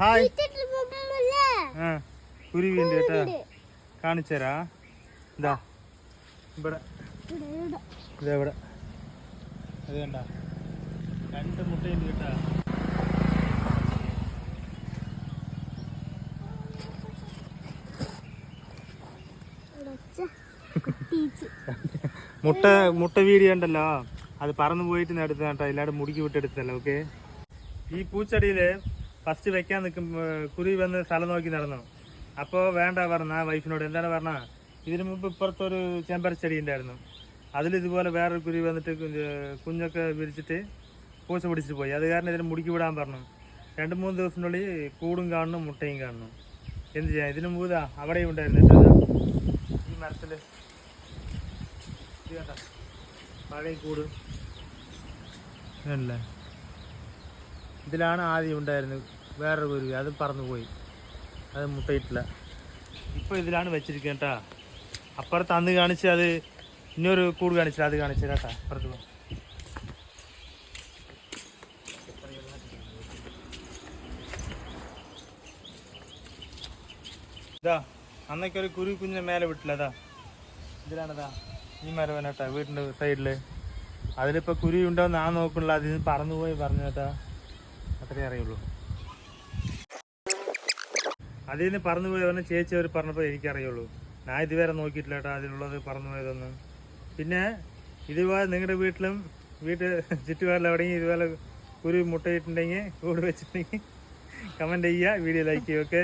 Hi. ആ കുരുവിണ്ട് കേട്ടാ. കാണിച്ചുതരാ. ഇതാ ഇവിടെ. ഇതാ ഇവിടെ. അത് കണ്ട. രണ്ട് മുട്ടയുണ്ട് കേട്ടാ. മുട്ട മുട്ട വീഡിയോ ഉണ്ടല്ലോ അത് പറന്നു പോയിട്ട് നടത്തുന്ന കേട്ടോ. എല്ലാവരും മുടുക്കി വിട്ട് എടുത്തല്ലോ ഓക്കെ ഈ പൂച്ചെടിയിൽ ഫസ്റ്റ് വെക്കാൻ നിൽക്കും കുരുവി വന്ന് സ്ഥലം നോക്കി നടന്നു? അപ്പോൾ വേണ്ട പറഞ്ഞ വൈഫിനോട് എന്താണ് പറഞ്ഞ? ഇതിനു മുമ്പ് ഇപ്പുറത്തൊരു ചെമ്പരച്ചെടി ഉണ്ടായിരുന്നു. അതിൽ ഇതുപോലെ വേറൊരു കുരുവി വന്നിട്ട് കുഞ്ഞൊക്കെ വിരിച്ചിട്ട് പൂച്ച പിടിച്ചിട്ട് പോയി. അത് കാരണം ഇതിന് മുടുക്കി വിടാൻ പറഞ്ഞു. രണ്ട് മൂന്ന് ദിവസത്തിനുള്ളിൽ കൂടും കാണുന്നു മുട്ടയും കാണുന്നു. എന്ത് ചെയ്യാം ഇതിനു മുമ്പ് ഇതാ അവിടെയും ഉണ്ടായിരുന്നു. ഈ മരത്തിൽ മഴയും കൂട്. അല്ലേ ഇതിലാണ് ആദ്യം ഉണ്ടായിരുന്നത്. വേറൊരു കുരുവി അത് പറന്നു പോയി. അത് മുട്ടയിട്ടില്ല ഇപ്പോൾ ഇതിലാണ് വെച്ചിരിക്കുക കേട്ടാ. അപ്പുറത്ത് അന്ന് കാണിച്ച് അത് ഇനിയൊരു കൂട് കാണിച്ചില്ല അത് കാണിച്ചു കേട്ടാ അപ്പുറത്ത് പോ. ഇതാ അന്നൊക്കെ ഒരു കുരു കുഞ്ഞിനെ മേലെ വിട്ടില്ല അതാ. ഇതിലാണതാ ഈ മരം കേട്ടാ വീടിന്റെ സൈഡിൽ അതിലിപ്പോൾ കുരുവി ഉണ്ടോ എന്ന് ഞാൻ നോക്കണില്ല അതിന് പറന്നു പറന്നുപോയി പറഞ്ഞു കേട്ടാ. അത്രേ അറിയുള്ളൂ. അതിൽ നിന്ന് പറന്നു പോയവനെ ചേച്ചി അവർ പറഞ്ഞപ്പോൾ എനിക്കറിയുള്ളൂ. ഞാൻ ഇതുവരെ നോക്കിയിട്ടില്ല കേട്ടോ അതിലുള്ളത് പറന്നു പോയതൊന്നും. പിന്നെ ഇതുപോലെ നിങ്ങളുടെ വീട്ടിലും വീട്ട് ചുറ്റുപാടിൽ എവിടെയെങ്കിലും ഇതുപോലെ കുരു മുട്ടയിട്ടുണ്ടെങ്കിൽ കൂട് വെച്ചിട്ടുണ്ടെങ്കിൽ കമന്റ് ചെയ്യുക വീഡിയോ ലൈക്ക് ചെയ്യുക ഓക്കെ